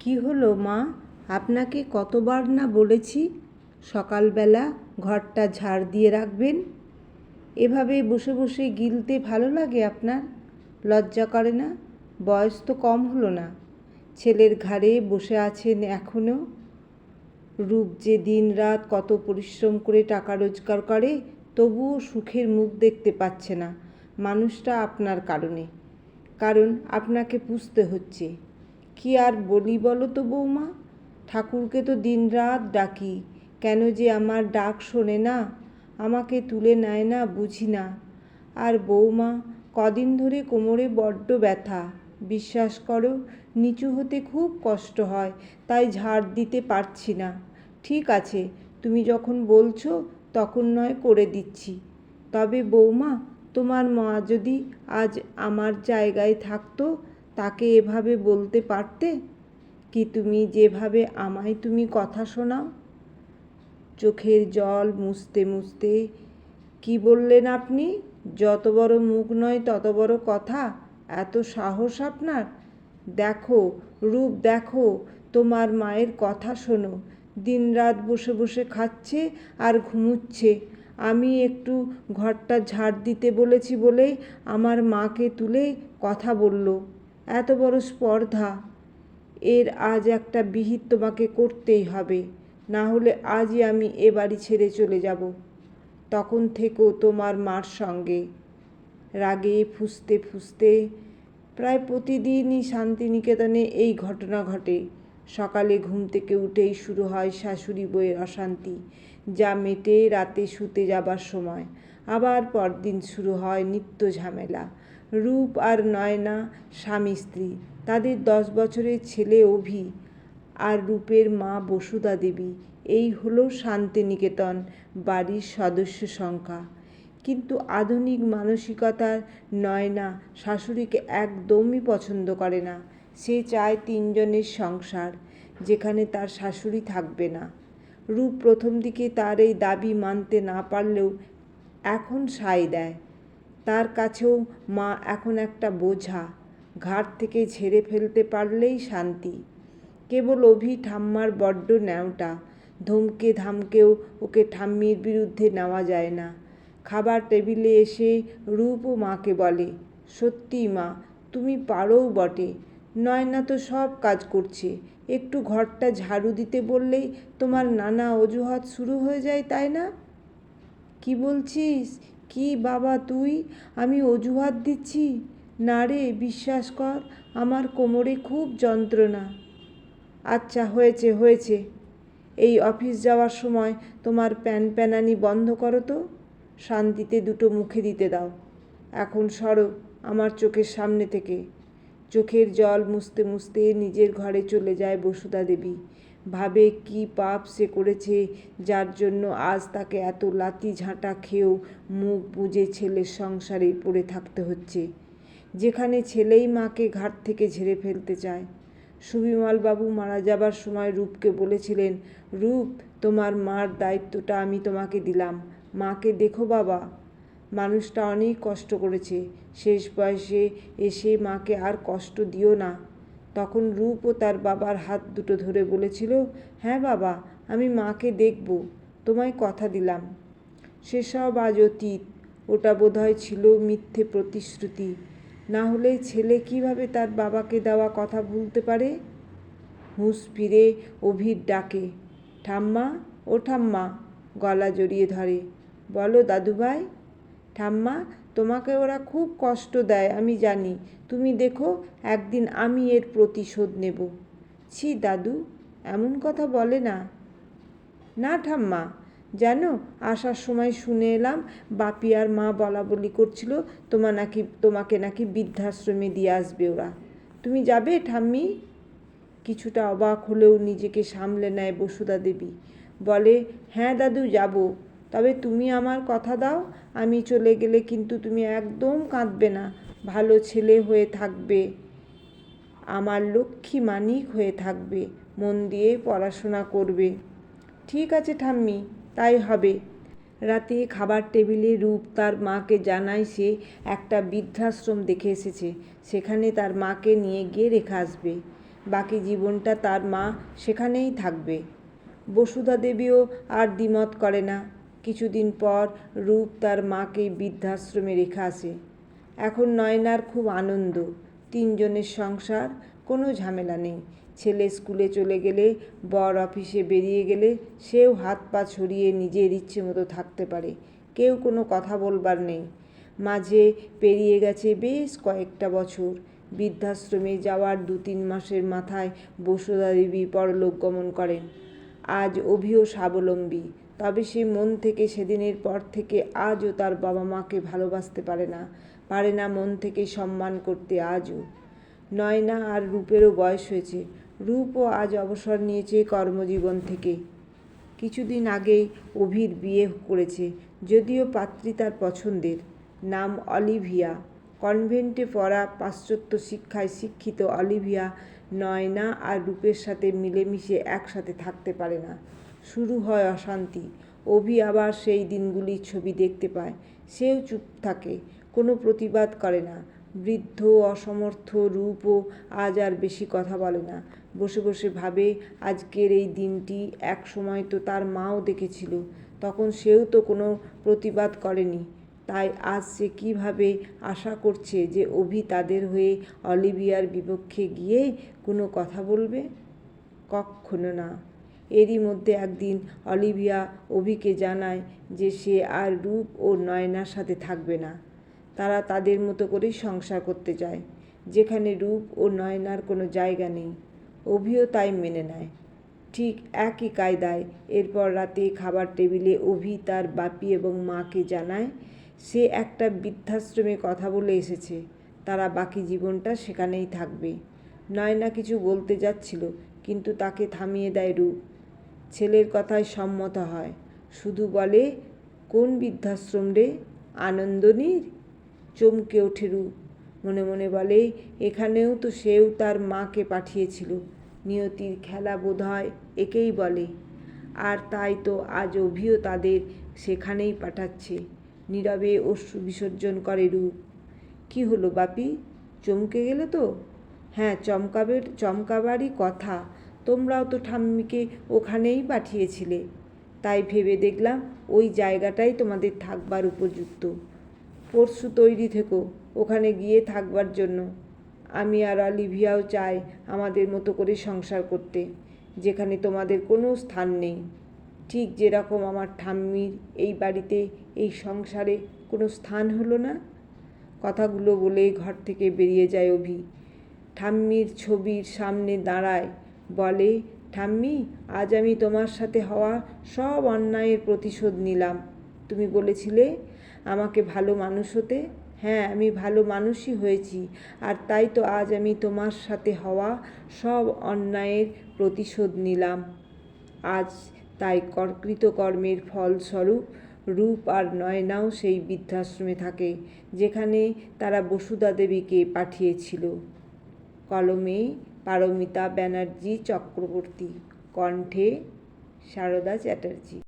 কি হলো, মা? আপনাকে কতবার না বলেছি সকালবেলা ঘরটা ঝাড় দিয়ে রাখবেন? এভাবে বসে বসে গিলতে ভালো লাগে আপনার? লজ্জা করে না? বয়স তো কম হলো না। ছেলের ঘাড়ে বসে আছেন এখনও রূপ যে দিন রাত কত পরিশ্রম করে টাকা রোজগার করে, তবুও সুখের মুখ দেখতে পাচ্ছে না। মানুষটা আপনার কারণে। কারণ আপনাকে পুষতে হচ্ছে। কি আর বলি বলো তো বৌমা? ঠাকুরকে তো দিনরাত ডাকি। কেন যে আমার ডাক শোনে না, আমাকে তুলে নেয় না বুঝি না। আর বৌমা, কদিন ধরে কোমরে বড্ড ব্যথা। বিশ্বাস করো, নিচু হতে খুব কষ্ট হয়, তাই ঝাড় দিতে পারছি না। ঠিক আছে, তুমি যখন বলছো, তখন নয় করে দিচ্ছি। তবে বৌমা, তোমার মা যদি আজ আমার জায়গায় থাকতো তাকে এভাবে বলতে পারতে? কি তুমি যেভাবে আমায় তুমি কথা শোনাও? চোখের জল মুছতে মুছতে কি বললেন আপনি? যত বড় মুখ নয় তত বড় কথা। এত সাহস আপনার? দেখো, রূপ দেখো, তোমার মায়ের কথা শোনো। দিনরাত বসে বসে খাচ্ছে আর ঘুমুচ্ছে। আমি একটু ঘরটা ঝাড় দিতে বলেছি বলেই আমার মাকে তুলে কথা বলল। এত বড় স্পর্ধা। এর আজ একটা বিহিত তোমাকে করতেই হবে। না হলে আজই আমি এ বাড়ি ছেড়ে চলে যাব। তখন থেকেও তোমার মার সঙ্গে। রাগে ফুসতে ফুসতে প্রায় প্রতিদিনই শান্তিনিকেতনে এই ঘটনা ঘটে। সকালে ঘুম থেকে উঠেই শুরু হয় শাশুড়ি বইয়ের অশান্তি, যা মেটে রাতে শুতে যাবার সময়। আবার পরদিন শুরু হয় নিত্য ঝামেলা। রূপ আর নয়না স্বামী স্ত্রী। তাদের দশ বছরের ছেলে অভি আর রূপের মা বসুধা দেবী। এই হলো শান্তিনিকেতন বাড়ির সদস্য সংখ্যা। কিন্তু আধুনিক মানসিকতার নয়না শাশুড়িকে একদমই পছন্দ করে না। সে চায় তিনজনের সংসার, যেখানে তার শাশুড়ি থাকবে না। রূপ প্রথম দিকে তার এই দাবি মানতে না পারলেও এখন সায় দেয়। তার কাছেও মা এখন একটা বোঝা। ঘাট থেকে ঝেড়ে ফেলতে পারলেই শান্তি। কেবল অভি ঠাম্মার বড্ড ন্যাওটা। ধমকে ধামকেও ওকে ঠাম্মির বিরুদ্ধে নেওয়া যায় না। খাবার টেবিলে এসে রূপ ও মাকে বলে, সত্যি মা, তুমি পারোও বটে। নয়না তো সব কাজ করছে। একটু ঘরটা ঝাড়ু দিতে বললেই তোমার নানা অজুহাত শুরু হয়ে যায়, তাই না? কি বলছিস? কি বাবা তুই? আমি অজুহাত দিচ্ছি? না রে, বিশ্বাস কর, আমার কোমরে খুব যন্ত্রণা। আচ্ছা হয়েছে হয়েছে। এই অফিস যাওয়ার সময় তোমার প্যান প্যানানি বন্ধ করো তো। শান্তিতে দুটো মুখে দিতে দাও। এখন সরো আমার চোখের সামনে থেকে। চোখের জল মুছতে মুছতে নিজের ঘরে চলে যায় বসুধা দেবী। ভাবে কি পাপ সে করেছে, যার জন্য আজ তাকে এত লাতি ঝাঁটা খেয়েও মুখ বুজে ছেলের সংসারে পড়ে থাকতে হচ্ছে। যেখানে ছেলেই মাকে ঘাট থেকে ঝেড়ে ফেলতে চায়। সুবিমলবাবু মারা যাবার সময় রূপকে বলেছিলেন, রূপ, তোমার মার দায়িত্বটা আমি তোমাকে দিলাম। মাকে দেখো বাবা। মানুষটা অনেক কষ্ট করেছে। শেষ বয়সে এসে মাকে আর কষ্ট দিও না। তখন রূপ ও তার বাবার হাত দুটো ধরে বলেছিল হ্যাঁ বাবা, আমি মাকে দেখব, তোমায় কথা দিলাম। সেসব আজ অতীত, ওটা বোধহয় ছিল মিথ্যে প্রতিশ্রুতি। না হলে ছেলে কীভাবে তার বাবাকে দেওয়া কথা ভুলতে পারে? হুঁশ ফিরে অভির ডাকে, ঠাম্মা, ও ঠাম্মা। গলা জড়িয়ে ধরে, বলো দাদুভাই। ঠাম্মা তোমাকে ওরা খুব কষ্ট দেয়, আমি জানি। তুমি দেখো, একদিন আমি এর প্রতিশোধ নেব। ছি দাদু, এমন কথা বলে না। না ঠাম্মা, জানো, আসার সময় শুনে এলাম, বাপি আর মা বলা বলি করছিল তোমার নাকি, তোমাকে নাকি বৃদ্ধাশ্রমে দিয়ে আসবে ওরা। তুমি যাবে ঠাম্মি? কিছুটা অবাক হলেও নিজেকে সামলে নেয় বসুধা দেবী। বলে হ্যাঁ দাদু, যাব। তবে তুমি আমার কথা দাও, আমি চলে গেলে কিন্তু তুমি একদম কাঁদবে না। ভালো ছেলে হয়ে থাকবে, আমার লক্ষ্মী মানিক হয়ে থাকবে, মন দিয়ে পড়াশোনা করবে। ঠিক আছে ঠাম্মি, তাই হবে। রাতে খাবার টেবিলে রূপ তার মাকে জানায় সে একটা বৃদ্ধাশ্রম দেখে এসেছে। সেখানে তার মাকে নিয়ে গিয়ে রেখে আসবে। বাকি জীবনটা তার মা সেখানেই থাকবে। বসুধা দেবীও আর দ্বিমত করে না। কিছুদিন পর রূপ তার মাকে বৃদ্ধাশ্রমে রেখে আসে। এখন নয়নার খুব আনন্দ। তিনজনের সংসার, কোনো ঝামেলা নেই। ছেলে স্কুলে চলে গেলে, বর অফিসে বেরিয়ে গেলে সেও হাত পা ছড়িয়ে নিজের ইচ্ছে মতো থাকতে পারে। কেউ কোনো কথা বলবার নেই। মাঝে পেরিয়ে গেছে বেশ কয়েকটা বছর। বৃদ্ধাশ্রমে যাওয়ার দু তিন মাসের মাথায় বসুধা দেবী পরলোক গমন করেন। আজ অভিও স্বাবলম্বী। তবে সে মন থেকে সেদিনের পর থেকে আজও তার বাবা মাকে ভালোবাসতে পারে না পারে না মন থেকে সম্মান করতে আজও। নয়না আর রূপেরও বয়স হয়েছে। রূপও আজ অবসর নিয়েছে কর্মজীবন থেকে। কিছুদিন আগেই অভির বিয়ে করেছে, যদিও পাত্রী তার পছন্দের। নাম অলিভিয়া। কনভেন্টে পড়া পাশ্চাত্য শিক্ষায় শিক্ষিত অলিভিয়া নয়না আর রূপের সাথে মিলেমিশে একসাথে থাকতে পারে না। শুরু হয় অশান্তি। অভি আবার সেই দিনগুলির ছবি দেখতে পায়। সেও চুপ থাকে, কোনো প্রতিবাদ করে না। বৃদ্ধ, অসমর্থ, রূপও আজ আর বেশি কথা বলে না। বসে বসে ভাবে, আজকের এই দিনটি এক সময় তো তার মাও দেখেছিল, তখন সেও তো কোনো প্রতিবাদ করেনি। তাই আজ সে কীভাবে আশা করছে যে অভি তাদের হয়ে অলিভিয়ার বিপক্ষে গিয়ে কোনো কথা বলবে? কক্ষনো না। এরই মধ্যে একদিন অলিভিয়া অভিকে জানায় যে সে আর রূপ ও নয়নার সাথে থাকবে না। তারা তাদের মতো করেই সংসার করতে চায় যেখানে রূপ ও নয়নার কোনো জায়গা নেই। অভিও তাই মেনে নেয়। ঠিক একই কায়দায় এরপর রাতে খাবার টেবিলে অভি তার বাপি এবং মাকে জানায়, সে একটা বৃদ্ধাশ্রমে কথা বলে এসেছে। তারা বাকি জীবনটা সেখানেই থাকবে। নয়না কিছু বলতে যাচ্ছিল, কিন্তু তাকে থামিয়ে দেয় রূপ। ছেলের কথায় সম্মত হয়। শুধু বলে, কোন বৃদ্ধাশ্রম রে? আনন্দনীর? চমকে ওঠে রূপ। মনে মনে বলে, এখানেও তো সেও তার মাকে পাঠিয়েছিল। নিয়তির খেলা বোধ হয় একেই বলে। আর তাই তো আজ অভিও তাদের সেখানেই পাঠাচ্ছে। নীরবে অশ্রু বিসর্জন করে রূপ। কি হলো বাপি? চমকে গেলে তো? হ্যাঁ চমকাবের, চমকাবারই কথা। তোমরাও তো ঠাম্মিকে ওখানেই পাঠিয়েছিলে। তাই ভেবে দেখলাম ওই জায়গাটাই তোমাদের থাকবার উপযুক্ত। পরশু তৈরি থেকো, ওখানে গিয়ে থাকবার জন্য। আমি আর অলিভিয়াও চাই আমাদের মতো করে সংসার করতে, যেখানে তোমাদের কোনো স্থান নেই। ঠিক যেরকম আমার ঠাম্মির এই বাড়িতে এই সংসারে কোনো স্থান হলো না? কথাগুলো বলে ঘর থেকে বেরিয়ে যায় অভি। ঠাম্মির ছবির সামনে দাঁড়ায় বলে, ঠাম্মি, আজ আমি তোমার সাথে হওয়া সব অন্যায়ের প্রতিশোধ নিলাম। তুমি বলেছিলে আমাকে ভালো মানুষ হতে। হ্যাঁ আমি ভালো মানুষই হয়েছি, আর তাই তো আজ আমি তোমার সাথে হওয়া সব অন্যায়ের প্রতিশোধ নিলাম। আজ তাই কৃতকর্মের ফলস্বরূপ রূপ আর নয়নাও সেই বৃদ্ধাশ্রমে থাকে, যেখানে তারা বসুধা দেবীকে পাঠিয়েছিল। কলমে পারমিতা ব্যানার্জি চক্রবর্তী কণ্ঠে সারদা চ্যাটার্জি।